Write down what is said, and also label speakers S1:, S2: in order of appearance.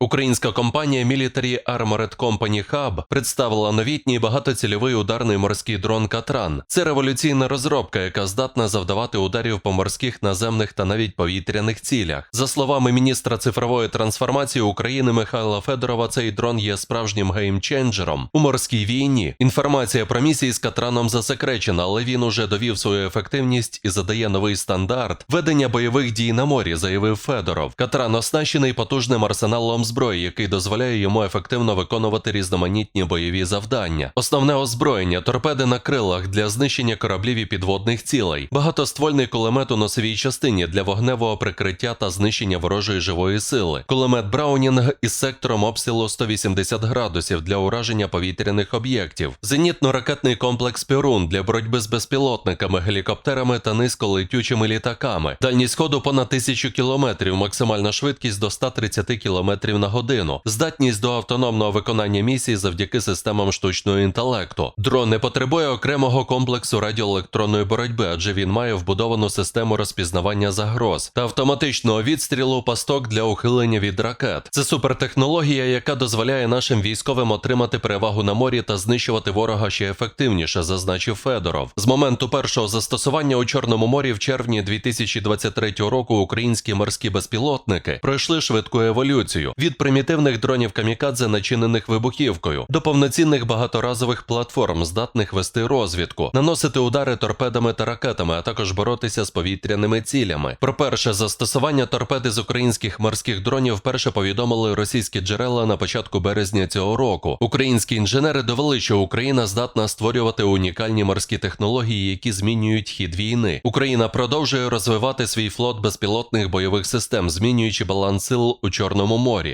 S1: Українська компанія Military Armored Company Hub представила новітній багатоцільовий ударний морський дрон Катран. Це революційна розробка, яка здатна завдавати ударів по морських, наземних та навіть повітряних цілях. За словами міністра цифрової трансформації України Михайла Федорова, цей дрон є справжнім геймченджером у морській війні. Інформація про місії з Катраном засекречена, але він уже довів свою ефективність і задає новий стандарт ведення бойових дій на морі, заявив Федоров. Катран оснащений потужним арсеналом зброї, який дозволяє йому ефективно виконувати різноманітні бойові завдання. Основне озброєння торпеди на крилах для знищення кораблів і підводних цілей, багатоствольний кулемет у носовій частині для вогневого прикриття та знищення ворожої живої сили, кулемет Браунінг із сектором обстрілу 180 градусів для ураження повітряних об'єктів, зенітно-ракетний комплекс Пірун для боротьби з безпілотниками, гелікоптерами та низьколетючими літаками. Дальність ходу понад 1000 кілометрів, максимальна швидкість до 130 кілометрів на годину, здатність до автономного виконання місій завдяки системам штучного інтелекту. Дрон не потребує окремого комплексу радіоелектронної боротьби, адже він має вбудовану систему розпізнавання загроз та автоматичного відстрілу пасток для ухилення від ракет. Це супертехнологія, яка дозволяє нашим військовим отримати перевагу на морі та знищувати ворога ще ефективніше, зазначив Федоров. З моменту першого застосування у Чорному морі в червні 2023 року українські морські безпілотники пройшли швидку еволюцію від примітивних дронів камікадзе, начинених вибухівкою, до повноцінних багаторазових платформ, здатних вести розвідку, наносити удари торпедами та ракетами, а також боротися з повітряними цілями. Про перше застосування торпеди з українських морських дронів вперше повідомили російські джерела на початку березня цього року. Українські інженери довели, що Україна здатна створювати унікальні морські технології, які змінюють хід війни. Україна продовжує розвивати свій флот безпілотних бойових систем, змінюючи баланс сил у Чорному морі.